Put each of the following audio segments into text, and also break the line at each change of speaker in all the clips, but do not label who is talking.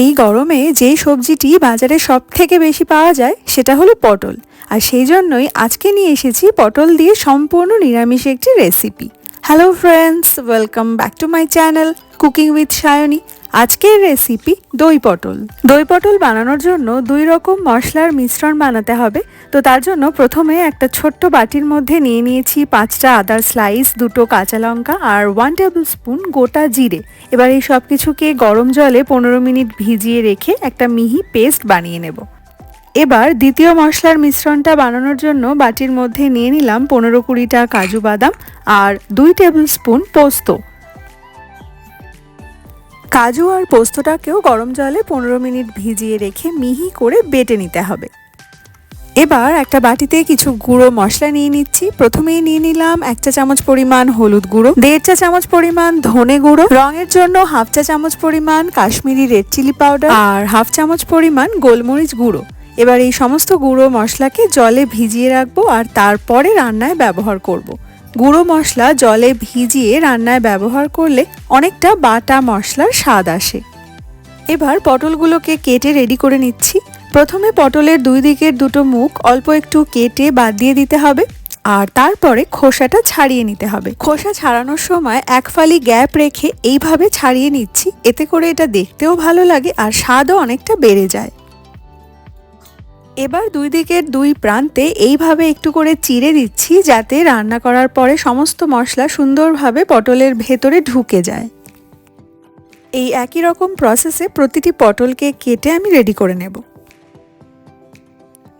এই গরমে যে সবজিটি বাজারে সব থেকে বেশি পাওয়া যায় সেটা হলো পটল। আর সেই জন্যই আজকে নিয়ে এসেছি পটল দিয়ে সম্পূর্ণ নিরামিষ একটি recipe hello friends welcome back to my channel cooking with Sayani আজকের রেসিপি দই পটল। দই পটল বানানোর জন্য দুই রকম মশলার মিশ্রণ বানাতে হবে। তো তার জন্য প্রথমে একটা ছোট্ট বাটির মধ্যে নিয়ে নিয়েছি পাঁচটা আদার স্লাইস, দুটো কাঁচা লঙ্কা আর ওয়ান টেবিল স্পুন গোটা জিরে। এবার এই সব কিছুকে গরম জলে পনেরো মিনিট ভিজিয়ে রেখে একটা মিহি পেস্ট বানিয়ে নেব। এবার দ্বিতীয় মশলার মিশ্রণটা বানানোর জন্য বাটির মধ্যে নিয়ে নিলাম পনেরো কুড়িটা কাজু বাদাম আর দুই টেবিল স্পুন পোস্ত। কাজু আর পোস্তটাকেও গরম জলে পনেরো মিনিট ভিজিয়ে রেখে মিহি করে বেটে নিতে হবে। এবার একটা বাটিতে কিছু গুঁড়ো মশলা নিয়ে নিচ্ছি। প্রথমেই নিয়ে নিলাম এক চা চামচ পরিমাণ হলুদ গুঁড়ো, দেড় চা চামচ পরিমাণ ধনে গুঁড়ো, রঙের জন্য হাফ চা চামচ পরিমাণ কাশ্মীরি রেড চিলি পাউডার আর হাফ চামচ পরিমাণ গোলমরিচ গুঁড়ো। এবার এই সমস্ত গুঁড়ো মশলাকে জলে ভিজিয়ে রাখব আর তারপরে রান্নায় ব্যবহার করব। গুঁড়ো মশলা জলে ভিজিয়ে রান্নায় ব্যবহার করলে অনেকটা বাটা মশলার স্বাদ আসে। এবার পটলগুলোকে কেটে রেডি করে নিচ্ছি। প্রথমে পটলের দুই দিকের দুটো মুখ অল্প একটু কেটে বাদ দিয়ে দিতে হবে, আর তারপরে খোসাটা ছাড়িয়ে নিতে হবে। খোসা ছাড়ানোর সময় এক ফালি গ্যাপ রেখে এইভাবে ছাড়িয়ে নিচ্ছি, এতে করে এটা দেখতেও ভালো লাগে আর স্বাদও অনেকটা বেড়ে যায়। এবার দুই দিকের দুই প্রান্তে এইভাবে একটু করে চিড়ে দিচ্ছি, যাতে রান্না করার পরে সমস্ত মশলা সুন্দরভাবে পটলের ভেতরে ঢুকে যায়। এই একই রকম প্রসেসে প্রতিটি পটলকে কেটে আমি রেডি করে নেব।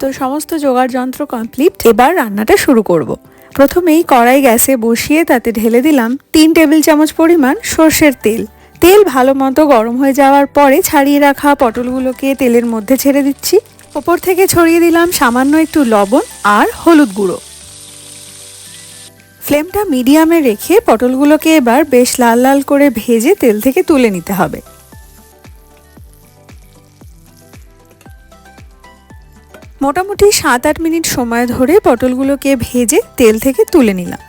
তো সমস্ত জোগাড় যন্ত্র কমপ্লিট এবার রান্নাটা শুরু করব। প্রথমেই কড়াই গ্যাসে বসিয়ে তাতে ঢেলে দিলাম তিন টেবিল চামচ পরিমাণ সর্ষের তেল। তেল ভালো মতো গরম হয়ে যাওয়ার পরে ছাড়িয়ে রাখা পটলগুলোকে তেলের মধ্যে ছেড়ে দিচ্ছি। ওপর থেকে ছড়িয়ে দিলাম সামান্য একটু লবণ আর হলুদ গুঁড়ো। ফ্লেমটা মিডিয়ামে রেখে পটলগুলোকে এবার বেশ লাল লাল করে ভেজে তেল থেকে তুলে নিতে হবে। মোটামুটি সাত আট মিনিট সময় ধরে পটলগুলোকে ভেজে তেল থেকে তুলে নিলাম।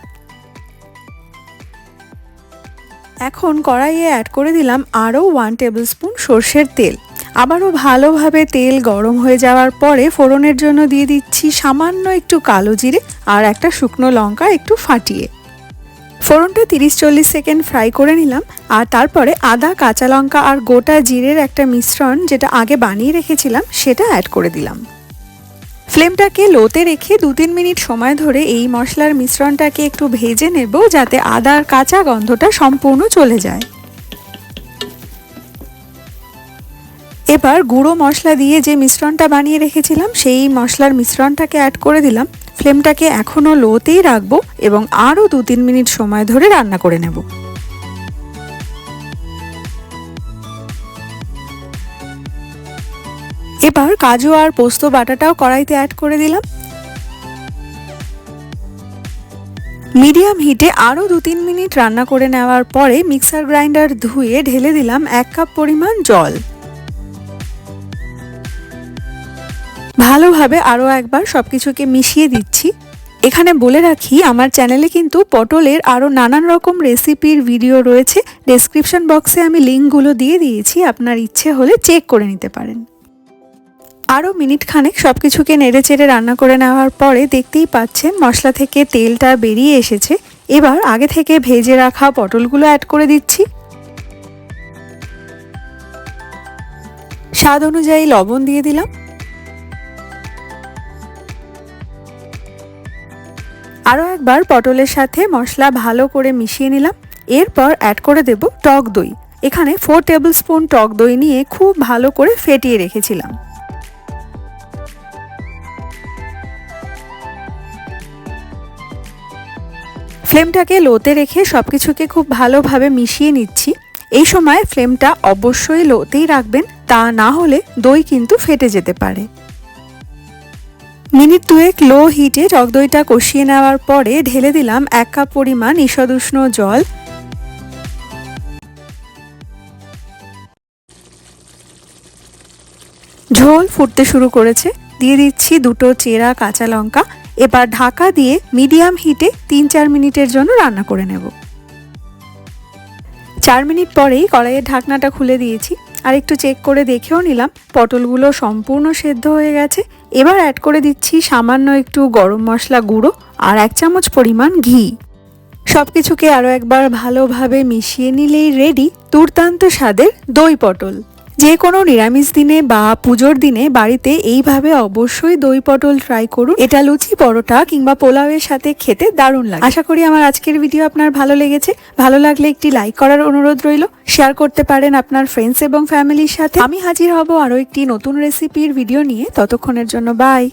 এখন কড়াইয়ে অ্যাড করে দিলাম আরও ওয়ান টেবিল স্পুন সর্ষের তেল। আবারও ভালোভাবে তেল গরম হয়ে যাওয়ার পরে ফোড়নের জন্য দিয়ে দিচ্ছি সামান্য একটু কালো জিরে আর একটা শুকনো লঙ্কা একটু ফাটিয়ে। ফোড়নটা তিরিশ চল্লিশ সেকেন্ড ফ্রাই করে নিলাম আর তারপরে আদা, কাঁচা লঙ্কা আর গোটা জিরের একটা মিশ্রণ যেটা আগে বানিয়ে রেখেছিলাম সেটা অ্যাড করে দিলাম। ফ্লেমটাকে লোতে রেখে দু তিন মিনিট সময় ধরে এই মশলার মিশ্রণটাকে একটু ভেজে নেব যাতে আদার কাঁচা গন্ধটা সম্পূর্ণ চলে যায়। এবার গুঁড়ো মশলা দিয়ে যে মিশ্রণটা বানিয়ে রেখেছিলাম, সেই মশলার মিশ্রণটাকে অ্যাড করে দিলাম। ফ্লেমটাকে এখনও লোতেই রাখব এবং আরও দু তিন মিনিট সময় ধরে রান্না করে নেব। এবার কাজু আর পোস্ত বাটাটাও কড়াইতে অ্যাড করে দিলাম। মিডিয়াম হিটে আরও দু তিন মিনিট রান্না করে নেওয়ার পরে মিক্সার গ্রাইন্ডার ধুয়ে ঢেলে দিলাম এক কাপ পরিমাণ জল। ভালোভাবে আরও একবার সব কিছুকে মিশিয়ে দিচ্ছি। এখানে বলে রাখি, আমার চ্যানেলে কিন্তু পটলের আরও নানান রকম রেসিপির ভিডিও রয়েছে। ডেসক্রিপশন বক্সে আমি লিঙ্কগুলো দিয়ে দিয়েছি, আপনার ইচ্ছে হলে চেক করে নিতে পারেন। আরও মিনিট খানেক সব কিছুকে নেড়ে চেড়ে রান্না করে নেওয়ার পরে দেখতেই পাচ্ছেন মশলা থেকে তেলটা বেরিয়ে এসেছে। এবার আগে থেকে ভেজে রাখা পটলগুলো অ্যাড করে দিচ্ছি। স্বাদ অনুযায়ী লবণ দিয়ে দিলাম। আরও একবার পটলের সাথে মশলা ভালো করে মিশিয়ে নিলাম। এরপর অ্যাড করে দেব টক দই। এখানে ফোর টেবিল স্পুন টক দই নিয়ে খুব ভালো করে ফেটিয়ে রেখেছিলাম। ফ্লেমটাকে লোতে রেখে সব কিছুকে খুব ভালোভাবে মিশিয়ে নিচ্ছি। এই সময় ফ্লেমটা অবশ্যই লোতেই রাখবেন, তা না হলে দই কিন্তু ফেটে যেতে পারে। মিনিট দুয়েক লো হিটে টক দইটা কষিয়ে নেওয়ার পরে ঢেলে দিলাম এক কাপ পরিমাণ ঈষদুষ্ণ জল। ঝোল ফুটতে শুরু করেছে। দিয়ে দিচ্ছি দুটো চেরা কাঁচা লঙ্কা। এবার ঢাকা দিয়ে মিডিয়াম হিটে তিন চার মিনিটের জন্য রান্না করে নেব। চার মিনিট পরেই কড়াইয়ের ঢাকনাটা খুলে দিয়েছি। আর একটু চেক করে দেখেও নিলাম, পটলগুলো সম্পূর্ণ সেদ্ধ হয়ে গেছে। এবার অ্যাড করে দিচ্ছি সামান্য একটু গরম মশলা গুঁড়ো আর এক চামচ পরিমাণ ঘি। সব কিছুকে আরও একবার ভালোভাবে মিশিয়ে নিলেই রেডি দুর্দান্ত স্বাদের দই পটল। যে কোনো নিরামিষ দিনে বা পুজোর দিনে বাড়িতে এইভাবে অবশ্যই দই পটল ট্রাই করুন। এটা লুচি, পরোটা কিংবা পোলাওয়ের সাথে খেতে দারুণ লাগে। আশা করি আমার আজকের ভিডিও আপনার ভালো লেগেছে। ভালো লাগলে একটি লাইক করার অনুরোধ রইল। শেয়ার করতে পারেন আপনার ফ্রেন্ডস এবং ফ্যামিলির সাথে। আমি হাজির হব আরও একটি নতুন রেসিপির ভিডিও নিয়ে। ততক্ষণের জন্য বাই